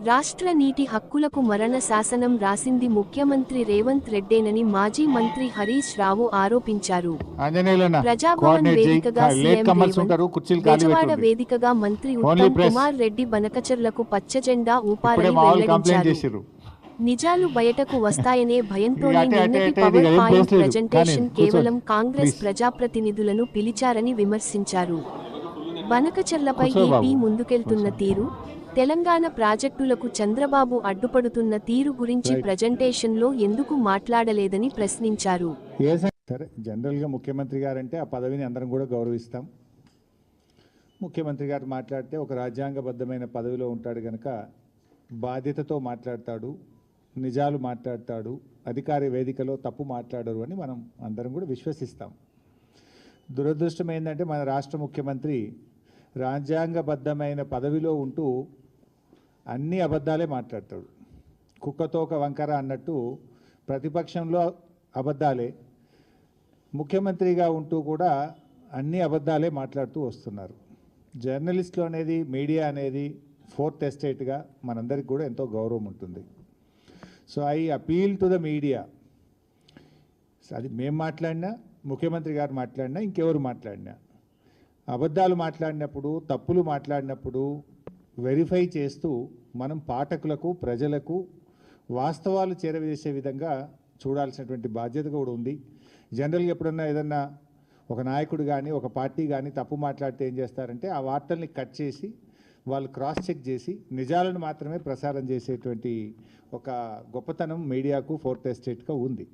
రాష్ట్ర నీటి హక్కులకు మరణ శాసనం రాసింది ముఖ్యమంత్రి రేవంత్ రెడ్డేనని మాజీ మంత్రి హరీష్ రావు ఆరోపించారు ప్రజాభవన్ వేదికగా సీఎం రేవంత్ బెజవాడ మంత్రి ఉత్తమ్. కుమార్ రెడ్డి బనకచర్లకు పచ్చజెండా ఊపారని వెల్లడించారు నిజాలు బయటకు వస్తాయనే భయంతోనే నిన్నటి పవర్ పాయింట్ లేదు. ప్రజెంటేషన్ కేవలం. కాంగ్రెస్. ప్రజాప్రతినిధులను పిలిచారని విమర్శించారు బనకచర్లపై. ఏపీ ముందుకెళ్తున్న తీరు తెలంగాణ ప్రాజెక్టులకు చంద్రబాబు అడ్డుపడుతున్న తీరు గురించి. ప్రజెంటేషన్లో ఎందుకు మాట్లాడలేదని ప్రశ్నించారు. సరే జనరల్గా ముఖ్యమంత్రి గారు అంటే ఆ పదవిని అందరం కూడా గౌరవిస్తాం. ముఖ్యమంత్రి గారు మాట్లాడితే ఒక రాజ్యాంగబద్ధమైన పదవిలో ఉంటాడు కనుక బాధ్యతతో మాట్లాడతాడు నిజాలు మాట్లాడతాడు అధికార వేదికలో తప్పు మాట్లాడరు అని మనం అందరం కూడా విశ్వసిస్తాం. దురదృష్టం ఏంటంటే మన రాష్ట్ర ముఖ్యమంత్రి రాజ్యాంగబద్ధమైన పదవిలో ఉంటూ అన్ని అబద్ధాలే మాట్లాడతాడు. కుక్కతోక వంకర అన్నట్టు ప్రతిపక్షంలో అబద్ధాలే ముఖ్యమంత్రిగా ఉంటూ కూడా అన్ని అబద్ధాలే మాట్లాడుతూ వస్తున్నారు. జర్నలిస్టులు అనేది మీడియా అనేది ఫోర్త్ ఎస్టేట్గా మనందరికి కూడా ఎంతో గౌరవం ఉంటుంది. So I appeal to the media. అది మేము మాట్లాడినా ముఖ్యమంత్రి గారు మాట్లాడినా ఇంకెవరు మాట్లాడినా. అబద్ధాలు మాట్లాడినప్పుడు తప్పులు మాట్లాడినప్పుడు వెరిఫై చేస్తూ మనం పాఠకులకు ప్రజలకు వాస్తవాలు చేరవేసే విధంగా చూడాల్సినటువంటి బాధ్యత కూడా ఉంది. జనరల్గా ఎప్పుడన్నా ఏదన్నా ఒక నాయకుడు కానీ ఒక పార్టీ కానీ తప్పు మాట్లాడితే ఏం చేస్తారంటే ఆ వార్తల్ని కట్ చేసి వాళ్ళు క్రాస్ చెక్ చేసి నిజాలను మాత్రమే ప్రసారం చేసేటువంటి ఒక గొప్పతనం మీడియాకు ఫోర్త్ ఎస్టేట్గా ఉంది.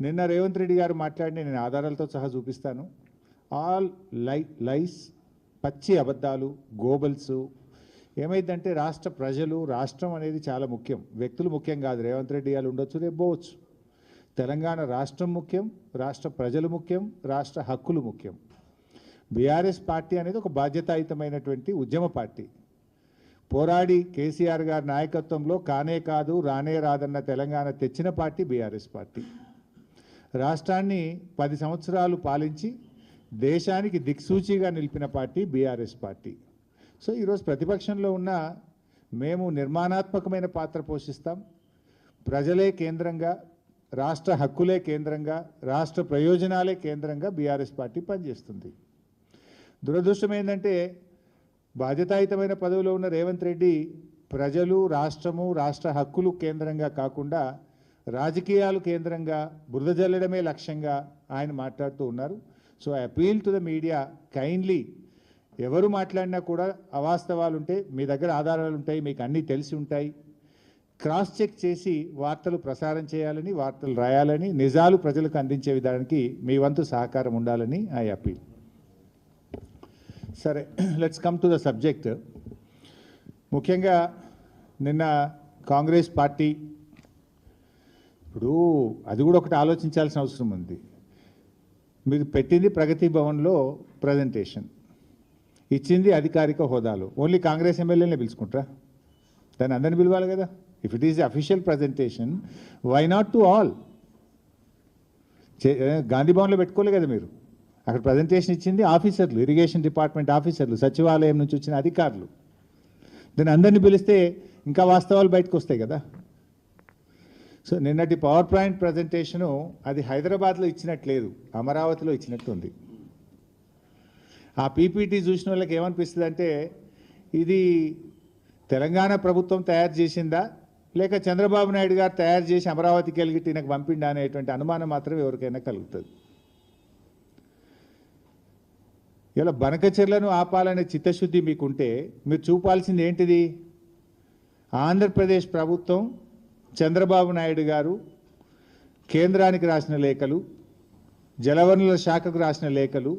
నిన్న రేవంత్ రెడ్డి గారు మాట్లాడిన నేను ఆధారాలతో సహా చూపిస్తాను. ఆల్ లై లైస్ పచ్చి అబద్ధాలు గోబల్స్ ఏమైందంటే రాష్ట్ర ప్రజలు రాష్ట్రం అనేది చాలా ముఖ్యం. వ్యక్తులు ముఖ్యం కాదు. రేవంత్ రెడ్డి గారు ఉండొచ్చు రేపు పోవచ్చు. తెలంగాణ రాష్ట్రం ముఖ్యం రాష్ట్ర ప్రజలు ముఖ్యం రాష్ట్ర హక్కులు ముఖ్యం. బీఆర్ఎస్ పార్టీ అనేది ఒక బాధ్యతాయుతమైనటువంటి ఉద్యమ పార్టీ. పోరాడి కేసీఆర్ గారి నాయకత్వంలో కానే కాదు రానే రాదన్న తెలంగాణ తెచ్చిన పార్టీ బీఆర్ఎస్ పార్టీ. రాష్ట్రాన్ని పది సంవత్సరాలు పాలించి దేశానికి దిక్సూచిగా నిలిపిన పార్టీ బీఆర్ఎస్ పార్టీ. సో ఈరోజు ప్రతిపక్షంలో ఉన్న మేము నిర్మాణాత్మకమైన పాత్ర పోషిస్తాం. ప్రజలే కేంద్రంగా రాష్ట్ర హక్కులే కేంద్రంగా రాష్ట్ర ప్రయోజనాలే కేంద్రంగా బీఆర్ఎస్ పార్టీ పనిచేస్తుంది. దురదృష్టం ఏంటంటే బాధ్యతాయుతమైన పదవిలో ఉన్న రేవంత్ రెడ్డి ప్రజలు రాష్ట్రము రాష్ట్ర హక్కులు కేంద్రంగా కాకుండా రాజకీయాలు కేంద్రంగా బురద జల్లడమే లక్ష్యంగా ఆయన మాట్లాడుతూ ఉన్నారు. So I appeal to the media kindly ఎవరు మాట్లాడినా కూడా అవాస్తవాలు ఉంటే మీ దగ్గర ఆధారాలు ఉంటాయి మీకు అన్నీ తెలిసి ఉంటాయి క్రాస్ చెక్ చేసి వార్తలు ప్రసారం చేయాలని వార్తలు రాయాలని నిజాలు ప్రజలకు అందించే విధానానికి మీ వంతు సహకారం ఉండాలని ఐ అపీల్ సరే let's come to the subject ముఖ్యంగా నిన్న కాంగ్రెస్ పార్టీ ఇప్పుడు అది కూడా ఒకటి ఆలోచించాల్సిన అవసరం ఉంది. మీరు పెట్టింది ప్రగతి భవన్లో ప్రజెంటేషన్ ఇచ్చింది అధికారిక హోదాలు. ఓన్లీ కాంగ్రెస్ ఎమ్మెల్యేనే పిలుచుకుంటారా? దాన్ని అందరిని పిలవాలి కదా. If it is official presentation why not to all Gandhi భవన్లో పెట్టుకోలే కదా మీరు. అక్కడ ప్రజెంటేషన్ ఇచ్చింది ఆఫీసర్లు ఇరిగేషన్ డిపార్ట్మెంట్ ఆఫీసర్లు సచివాలయం నుంచి వచ్చిన అధికారులు. దాన్ని అందరిని పిలిస్తే ఇంకా వాస్తవాలు బయటకు వస్తాయి కదా. సో నిన్నటి పవర్ పాయింట్ ప్రజెంటేషను అది హైదరాబాద్లో ఇచ్చినట్లేదు అమరావతిలో ఇచ్చినట్టు ఉంది ఆ పీపీటీ చూసిన వాళ్ళకి ఏమనిపిస్తుంది అంటే ఇది తెలంగాణ ప్రభుత్వం తయారు చేసిందా? లేక చంద్రబాబు నాయుడు గారు తయారు చేసి అమరావతికి వెళ్ళి ఈయనకు పంపిండా అనేటువంటి అనుమానం మాత్రం ఎవరికైనా కలుగుతుంది. ఇలా బనకచెర్లను ఆపాలనే చిత్తశుద్ధి మీకుంటే మీరు చూపాల్సింది ఏంటిది? ఆంధ్రప్రదేశ్ ప్రభుత్వం చంద్రబాబు నాయుడు గారు కేంద్రానికి రాసిన లేఖలు జలవనరుల శాఖకు రాసిన లేఖలు